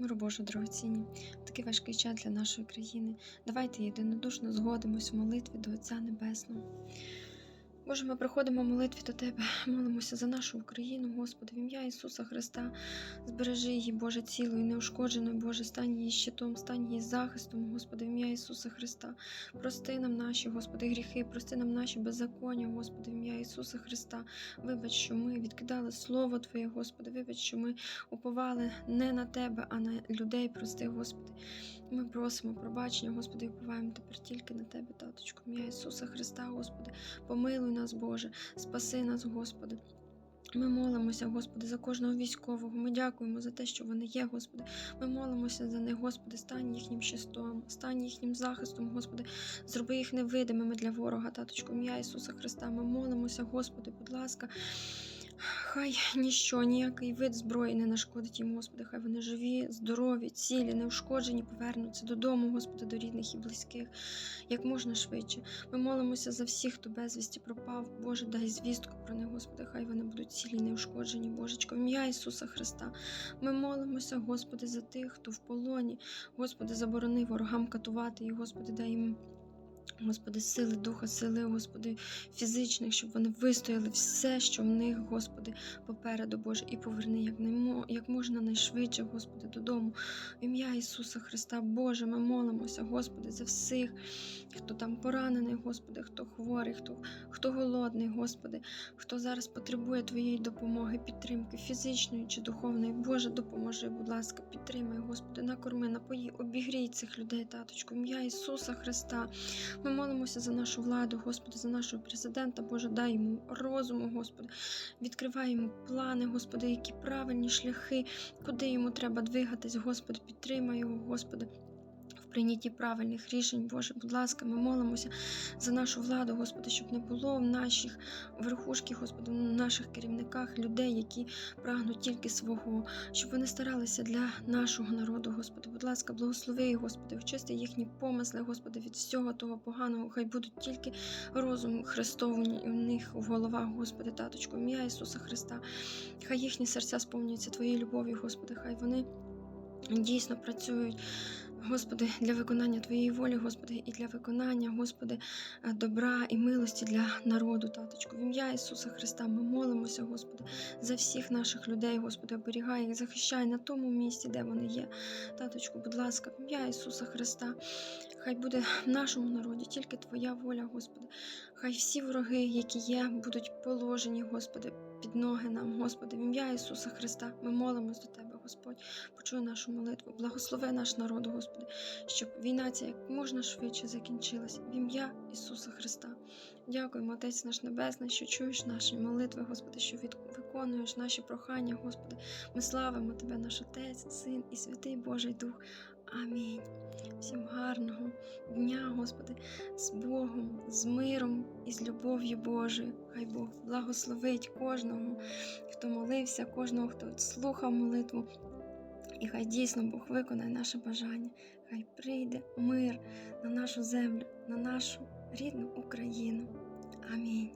Миру Боже, дорогоцінні, такий важкий час для нашої країни. Давайте єдинодушно згодимось в молитві до Отця Небесного. Боже, ми приходимо в молитві до Тебе, молимося за нашу Україну, Господи, в ім'я Ісуса Христа. Збережи її, Боже, цілою, неушкодженою, Боже, стань її щитом, стань її захистом, Господи, в ім'я Ісуса Христа. Прости нам наші, Господи, гріхи, прости нам наші беззаконня, Господи, в ім'я Ісуса Христа. Вибач, що ми відкидали Слово Твоє, Господи, вибач, що ми уповали не на Тебе, а на людей, прости, Господи. Ми просимо пробачення, Господи, і уповаємо тепер тільки на Тебе, Таточку, в ім'я Ісуса Христа, Господи. Помилуй нас, Боже, спаси нас, Господи. Ми молимося, Господи, за кожного військового. Ми дякуємо за те, що вони є, Господи. Ми молимося за них, Господи, стань їхнім щастом, стань їхнім захистом, Господи. Зроби їх невидимими для ворога, таточку, ім'я Ісуса Христа. Ми молимося, Господи, будь ласка. Хай ніщо, ніякий вид зброї не нашкодить їм, Господи, хай вони живі, здорові, цілі, неушкоджені, повернуться додому, Господи, до рідних і близьких, як можна швидше. Ми молимося за всіх, хто безвісті пропав. Боже, дай звістку про них, Господи, хай вони будуть цілі, неушкоджені, Божечко, в ім'я Ісуса Христа. Ми молимося, Господи, за тих, хто в полоні. Господи, заборони ворогам катувати і, Господи, дай їм. Господи, сили духа, сили, Господи, фізичних, щоб вони вистояли все, що в них, Господи, попереду, Боже, і поверни як, наймо, як можна найшвидше, Господи, додому. В ім'я Ісуса Христа, Боже, ми молимося, Господи, за всіх, хто там поранений, Господи, хто хворий, хто, хто голодний, Господи, хто зараз потребує Твоєї допомоги, підтримки, фізичної чи духовної. Боже, допоможи, будь ласка, підтримай, Господи, накорми, напої, обігрій цих людей, таточку, ім'я Ісуса Христа. Ми молимося за нашу владу, Господи, за нашого президента. Боже, дай йому розуму, Господи. Відкривай йому плани, Господи, які правильні шляхи, куди йому треба двигатись, Господи, підтримай його, Господи. В прийнятті правильних рішень, Боже, будь ласка, ми молимося за нашу владу, Господи, щоб не було в наших верхушки, Господи, в наших керівниках людей, які прагнуть тільки свого, щоб вони старалися для нашого народу, Господи. Будь ласка, благослови, Господи, очисти їхні помисли, Господи, від всього того поганого. Хай будуть тільки розум Христовий у них в головах, Господи, таточку, ім'я Ісуса Христа. Хай їхні серця сповнюються Твоєю любов'ю, Господи, хай вони дійсно працюють. Господи, для виконання Твоєї волі, Господи, і для виконання, Господи, е, добра і милості для народу, таточку. В ім'я Ісуса Христа ми молимося, Господи, за всіх наших людей, Господи, оберігай їх, захищай на тому місці, де вони є. Таточку, будь ласка, в ім'я Ісуса Христа. Хай буде в нашому народі тільки Твоя воля, Господи. Хай всі вороги, які є, будуть положені, Господи, під ноги нам, Господи, в ім'я Ісуса Христа. Ми молимось до Тебе, Господь. Почуй нашу молитву. Благослови наш народ, Господи, щоб війна ця як можна швидше закінчилась. В ім'я Ісуса Христа. Дякуємо, Отець наш Небесний, що чуєш наші молитви, Господи, що виконуєш наші прохання, Господи. Ми славимо Тебе, наш Отець, Син і Святий Божий Дух. Амінь. Всім гарного дня, Господи, з Богом, з миром і з любов'ю Божою. Хай Бог благословить кожного, хто молився, кожного, хто слухав молитву. І хай дійсно Бог виконає наше бажання. Хай прийде мир на нашу землю, на нашу рідну Україну. Амінь.